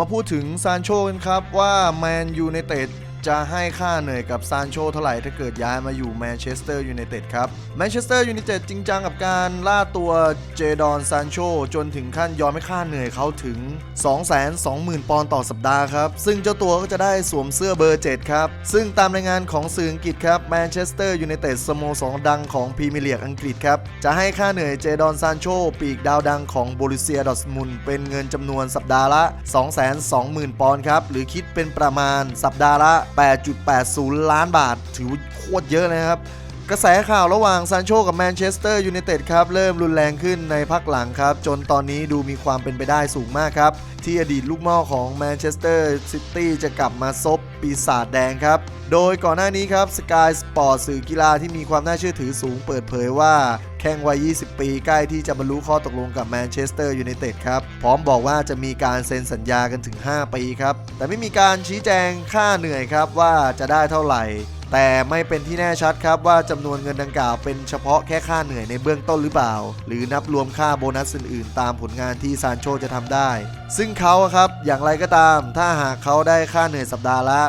มาพูดถึงซานโชกันครับว่าแมนยูในเต็ด จะให้ค่าเหนื่อยกับซานโชเท่าไหร่ถ้าเกิดย้ายมาอยู่แมนเชสเตอร์ยูไนเต็ดครับแมนเชสเตอร์ยูไนเต็ดจริงจังกับการล่าตัวเจดอนซานโชจนถึงขั้นยอมให้ค่าเหนื่อยเขาถึง 220,000 ปอนด์ต่อสัปดาห์ครับ ซึ่งเจ้าตัวก็จะได้สวมเสื้อเบอร์ 7 ครับ ซึ่งตามรายงานของสื่ออังกฤษครับแมนเชสเตอร์ยูไนเต็ดสโมสรดังของพรีเมียร์ลีกอังกฤษครับ จะให้ค่าเหนื่อยเจดอนซานโชปีกดาวดังของโบรุเซียดอร์ทมุนเป็นเงินจำนวนสัปดาห์ละ 220,000 ปอนด์ครับหรือคิดเป็นประมาณสัปดาห์ละ8.80 ล้านบาท ถือว่าโคตรเยอะนะครับ กระแสข่าวระหว่างซานโชกับแมนเชสเตอร์ยูไนเต็ดครับ เริ่มรุนแรงขึ้นในพักหลังครับ จนตอนนี้ดูมีความเป็นไปได้สูงมากครับ ที่อดีตลูกม่อของแมนเชสเตอร์ซิตี้จะกลับมาซบปีศาจแดงครับ โดยก่อนหน้านี้ครับสกายสปอร์ตสื่อกีฬาที่มีความน่าเชื่อถือสูงเปิดเผยว่า แข้งวัย 20 ปีใกล้ที่จะบรรลุข้อตกลงกับแมนเชสเตอร์ยูไนเต็ดครับ พร้อมบอกว่าจะมีการเซ็นสัญญากันถึง 5 ปีครับ แต่ไม่มีการชี้แจงค่าเหนื่อยครับว่าจะได้เท่าไหร่ แต่ไม่เป็นที่แน่ชัดครับว่าจำนวนเงินดังกล่าวเป็นเฉพาะแค่ค่าเหนื่อยในเบื้องต้นหรือเปล่า หรือนับรวมค่าโบนัสอื่นๆ ตามผลงานที่ซานโชจะทำได้ ซึ่งเขาอะครับอย่างไรก็ตาม ถ้าหากเขาได้ค่าเหนื่อยสัปดาห์ละ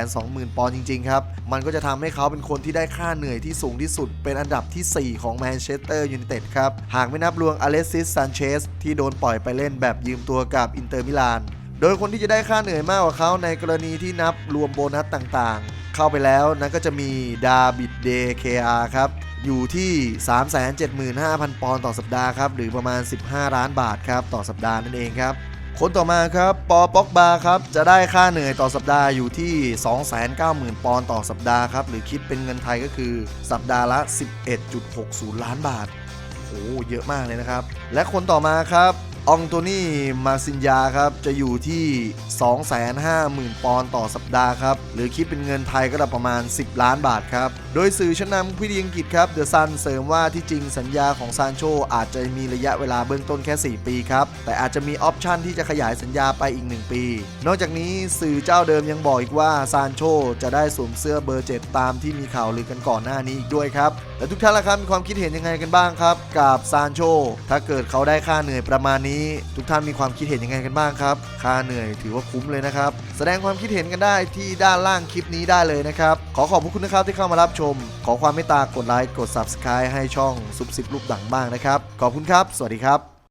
220,000 ปอนด์จริงๆครับมันก็จะทำให้เขาเป็นคนที่ได้ค่าเหนื่อยที่สูงที่สุด เป็นอันดับทีสี่ 4 ของแมนเชสเตอร์ยูไนเต็ดครับหากไม่นับรวมอเลซิสซานเชสที่โดนปล่อยไปเล่นแบบยืมตัวกับอินเตอร์มิลานโดยคนที่จะได้ค่าเหนื่อยมากกว่าเขาในกรณีที่นับรวมโบนัสต่างๆ เข้าไปแล้วนั่นก็จะมีดาบิดเดย์เคอาครับอยู่ที่ 375,000 ปอนด์ต่อสัปดาห์ครับหรือประมาณ 15 ล้านบาทครับต่อสัปดาห์นั่นเองครับคนต่อมาครับปอป็อกบาครับจะได้ค่าเหนื่อยต่อสัปดาห์อยู่ที่ 290,000 ปอนด์ต่อสัปดาห์ครับหรือคิดเป็นเงินไทยก็คือสัปดาห์ละ 11.60 ล้านบาทโอ้เยอะมากเลยนะครับ และคนต่อมาครับ อองโตนี่มาซินยาครับ จะอยู่ที่ 250,000 ปอนด์ต่อสัปดาห์ครับ หรือคิดเป็นเงินไทยก็ประมาณ 10 ล้านบาทครับ โดยสื่อชั้นนำพิธีอังกฤษครับเดอะซันเสริมว่าที่จริงสัญญาของซานโชอาจจะมีระยะเวลาเบื้องต้นแค่ 4 ปีครับ แต่อาจจะมีออปชันที่จะขยายสัญญาไปอีก 1 ปี นอกจากนี้สื่อเจ้าเดิมยังบอกอีกว่าซานโชจะได้สวมเสื้อเบอร์ 7 ตามที่มีข่าวลือกันก่อนหน้านี้อีกด้วยครับและทุกท่านละครับมีความคิดเห็นยังไงกันบ้างครับกับซานโชถ้าเกิดเขาได้ค่าเหนื่อยประมาณนี้นี้ทุกท่านมีความคิดเห็นยังไงกันบ้างครับ ค่าเหนื่อยถือว่าคุ้มเลยนะครับ แสดงความคิดเห็นกันได้ที่ด้านล่างคลิปนี้ได้เลยนะครับ ขอขอบพระคุณนะครับที่เข้ามารับชม ขอความเมตตากดไลค์กด Subscribe ให้ช่องซุปซิปลูกดังบ้างนะครับ ขอบคุณครับ สวัสดีครับ